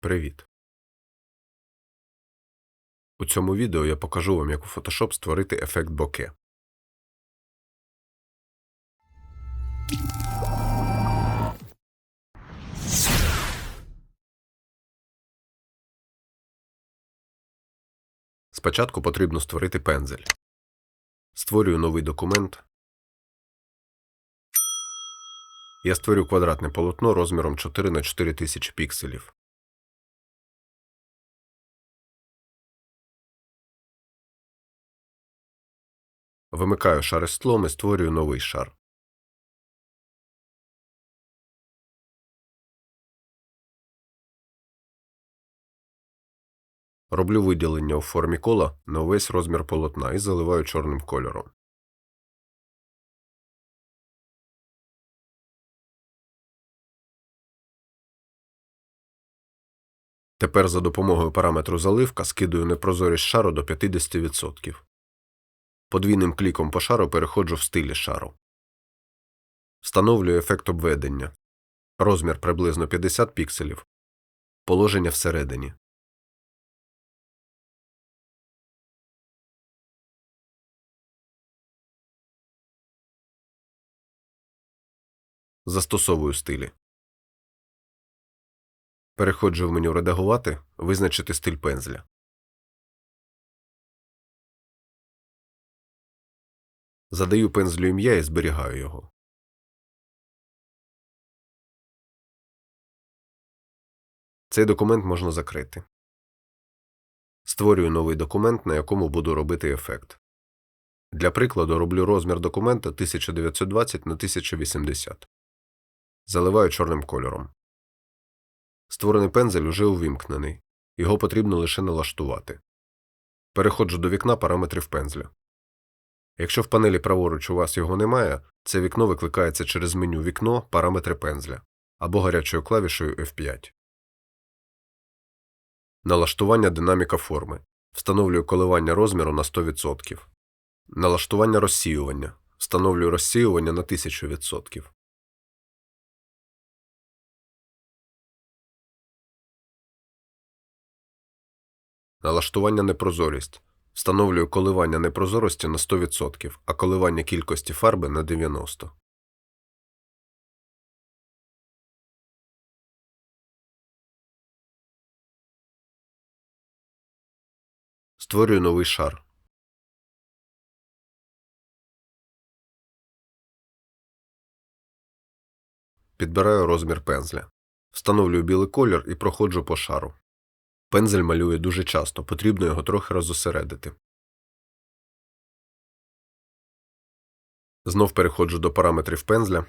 Привіт! У цьому відео я покажу вам, як у Photoshop створити ефект боке. Спочатку потрібно створити пензель. Створюю новий документ. Я створю квадратне полотно розміром 4 на 4000 пікселів. Вимикаю шар із і створюю новий шар. Роблю виділення у формі кола на увесь розмір полотна і заливаю чорним кольором. Тепер за допомогою параметру заливка скидую непрозорість шару до 50%. Подвійним кліком по шару переходжу в стилі шару. Встановлюю ефект обведення. Розмір приблизно 50 пікселів. Положення всередині. Застосовую стилі. Переходжу в меню Редагувати, визначити стиль пензля. Задаю пензлю ім'я і зберігаю його. Цей документ можна закрити. Створюю новий документ, на якому буду робити ефект. Для прикладу роблю розмір документа 1920 на 1080. Заливаю чорним кольором. Створений пензель уже увімкнений. Його потрібно лише налаштувати. Переходжу до вікна параметрів пензля. Якщо в панелі праворуч у вас його немає, це вікно викликається через меню Вікно Параметри пензля або гарячою клавішою F5. Налаштування динаміка форми. Встановлюю коливання розміру на 100%. Налаштування розсіювання. Встановлюю розсіювання на 1000%. Налаштування непрозорість. Встановлюю коливання непрозорості на 100%, а коливання кількості фарби на 90%. Створюю новий шар. Підбираю розмір пензля. Встановлюю білий колір і проходжу по шару. Пензель малює дуже часто, потрібно його трохи розосередити. Знов переходжу до параметрів пензля.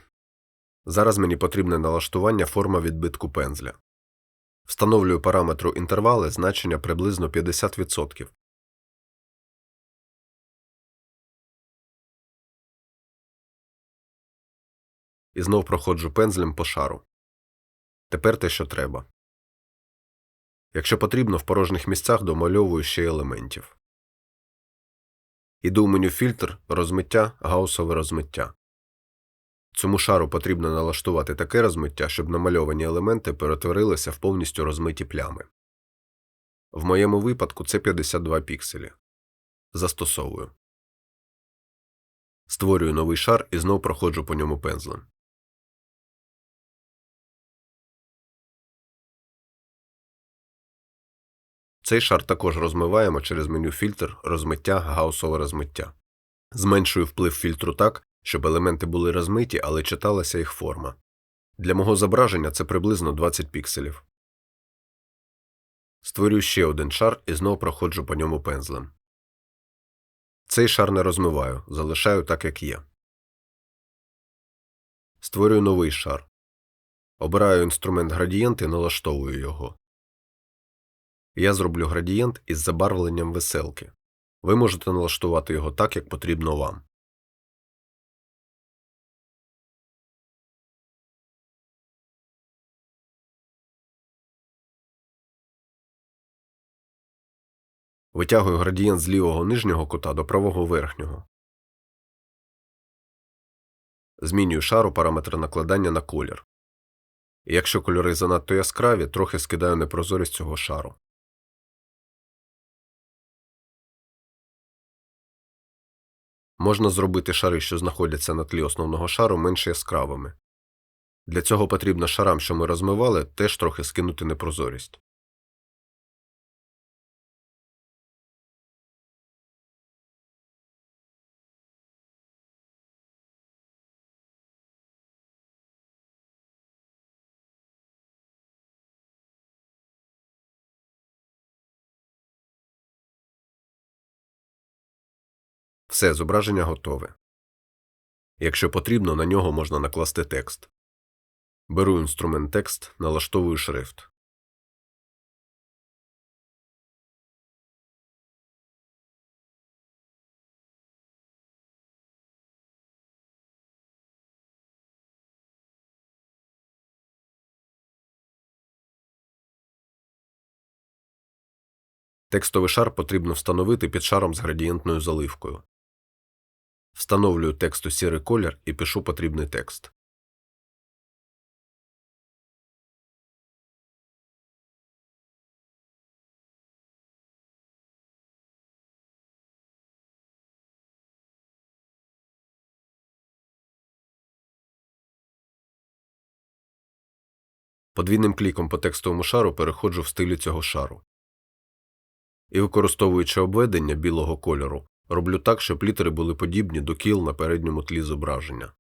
Зараз мені потрібне налаштування форма відбитку пензля. Встановлюю параметру інтервали значення приблизно 50%. І знов проходжу пензлем по шару. Тепер те, що треба. Якщо потрібно, в порожніх місцях домальовую ще елементів. Іду в меню фільтр, розмиття, гаусове розмиття. Цьому шару потрібно налаштувати таке розмиття, щоб намальовані елементи перетворилися в повністю розмиті плями. В моєму випадку це 52 пікселі. Застосовую. Створюю новий шар і знов проходжу по ньому пензлем. Цей шар також розмиваємо через меню фільтр, розмиття, гаусове розмиття. Зменшую вплив фільтру так, щоб елементи були розмиті, але читалася їх форма. Для мого зображення це приблизно 20 пікселів. Створюю ще один шар і знову проходжу по ньому пензлем. Цей шар не розмиваю, залишаю так, як є. Створюю новий шар. Обираю інструмент градієнт і налаштовую його. Я зроблю градієнт із забарвленням веселки. Ви можете налаштувати його так, як потрібно вам. Витягую градієнт з лівого нижнього кута до правого верхнього. Змінюю шару параметри накладання на колір. І якщо кольори занадто яскраві, трохи скидаю непрозорість цього шару. Можна зробити шари, що знаходяться на тлі основного шару, менш яскравими. Для цього потрібно шарам, що ми розмивали, теж трохи скинути непрозорість. Все, зображення готове. Якщо потрібно, на нього можна накласти текст. Беру інструмент текст, налаштовую шрифт. Текстовий шар потрібно встановити під шаром з градієнтною заливкою. Встановлюю тексту сірий колір і пишу потрібний текст. Подвійним кліком по текстовому шару переходжу в стилі цього шару. І використовуючи обведення білого кольору, роблю так, щоб літери були подібні до кіл на передньому тлі зображення.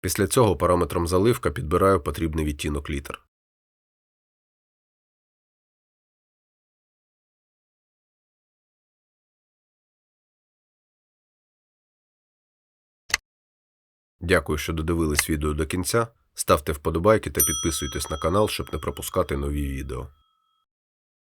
Після цього параметром заливка підбираю потрібний відтінок літер. Дякую, що додивились відео до кінця. Ставте вподобайки та підписуйтесь на канал, щоб не пропускати нові відео.